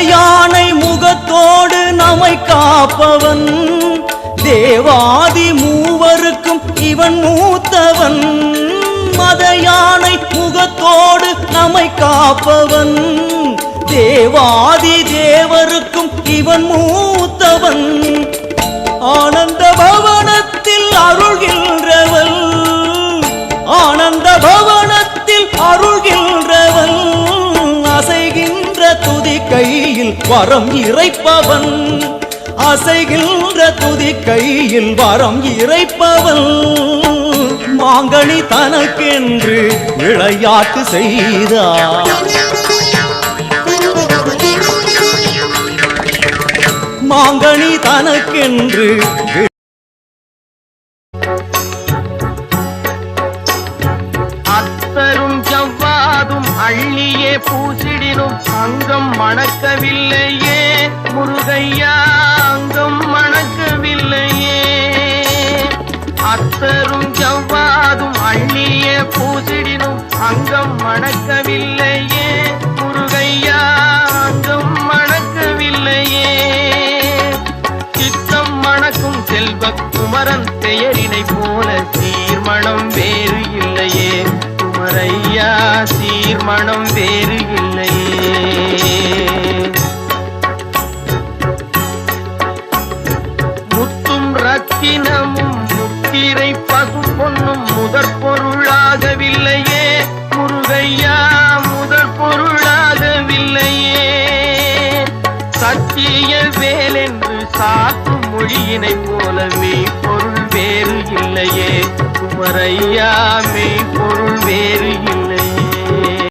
யானை முகத்தோடு நம்மை காப்பவன். தேவாதி மூவருக்கும் இவன் மூத்தவன். மத யானை முகத்தோடு நம்மை காப்பவன். தேவாதி தேவருக்கும் இவன் மூத்தவன். துதி கையில் வரம் இறைப்பவன். அசைகின்ற துதி கையில் வரம் இறைப்பவன். மாங்கனி தனக்கென்று விளையாட்டு செய்தார். மாங்கனி தனக்கென்று அள்ளியே பூசிடினும் அங்கம் மணக்கவில்லையே. முருகையா அங்கம் மணக்கவில்லையே. அத்தரும் ஜவ்வாதும் அள்ளியே பூசிடினும் அங்கம் மணக்கவில்லையே. முருகையா அங்கம் மணக்கவில்லையே. சித்தம் மணக்கும் செல்வ குமரன் பெயரினை போல சீர்மணம் மனம் வேறு இல்லை. முத்தும் ரத்தினமும் முத்திரை பசு பொன்னும் முதற் பொருளாகவில்லையே. முருகையா முதற் பொருளாகவில்லையே. சத்திய வேலென்று சாக்கும் மொழியினை போலவே பொருள் வேறு இல்லையே. குமரையா